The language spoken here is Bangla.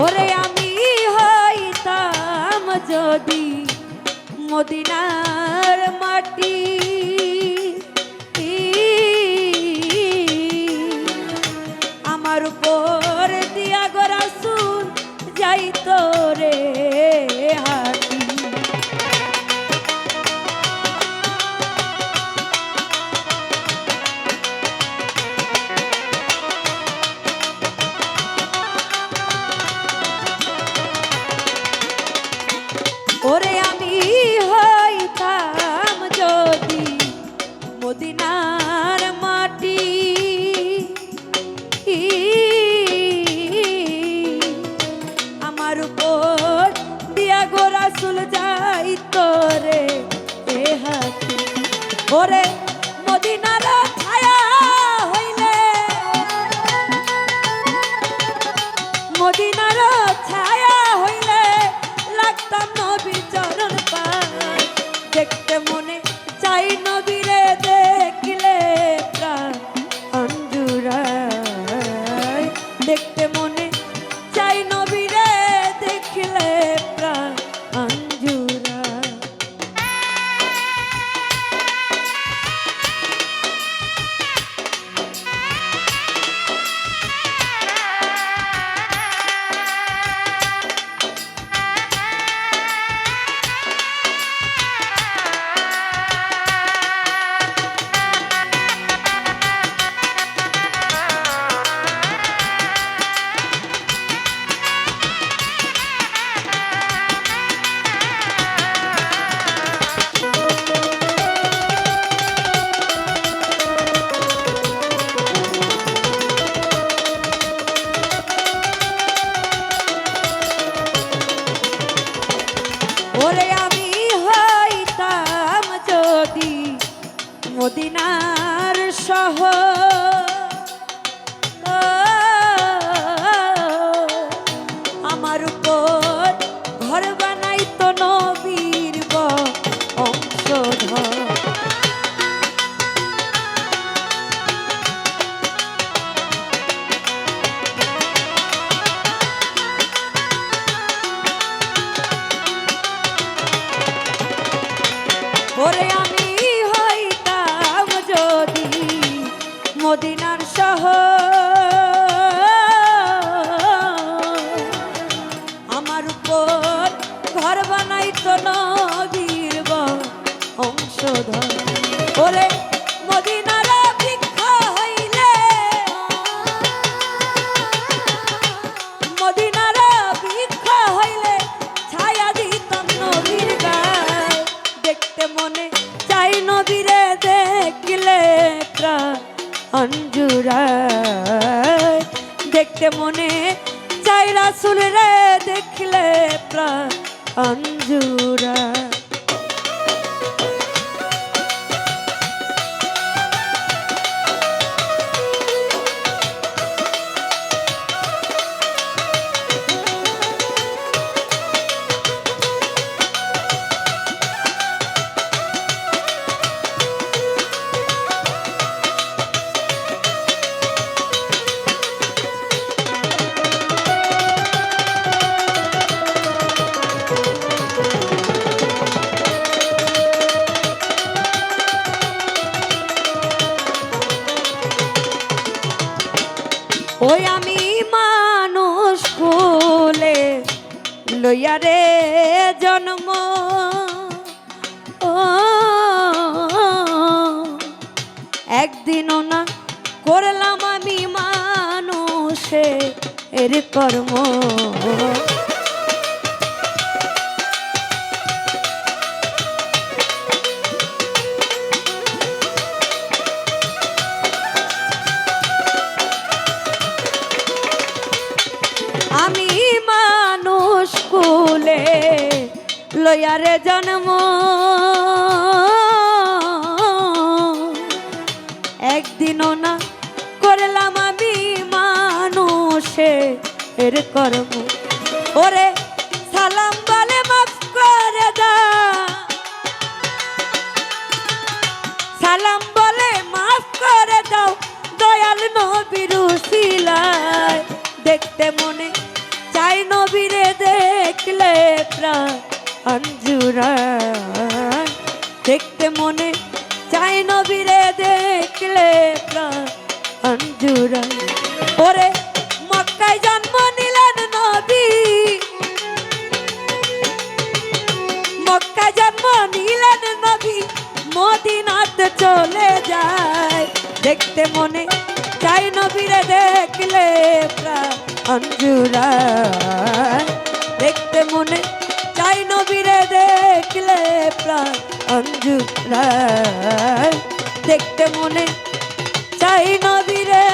ওরে আমি হইতাম যদি মদিনার মাটি। আমার উপর দিয়া গড়া সুন যাই রে মদিনার সহ আমার উপর ঘর বানাইতো না অঞ্জুরা দেখতে মনে চাই রাসুল রে দেখলে প্রাণ অঞ্জুরা একদিনও না করলাম আমি মানুষের কর্ম। লয়ারে জন্ম। একদিনও না করলাম আমি মানুষে এর কর্ম। ওরে সালাম বলে মাফ করে দা। সালাম বলে মাফ করে দাও দয়াল নবীর দেখতে মনে চাই নবীরে দেখলে প্রাণ। অঞ্জুরায় দেখতে মনে চাই নবীরে দেখলে প্রাণ অঞ্জুরায় ওরে মক্কায় জন্ম নিলেন নবী। মক্কা জন্ম নিলেন নবী। মদিনাতে চলে যায়। দেখতে মনে চাই নবীরে দেখলে প্রাণ অঞ্জুরায় দেখতে মনে চাই নবীরে দেখলে প্রাণ অঞ্জু দেখতে মনে চাই নবীরে।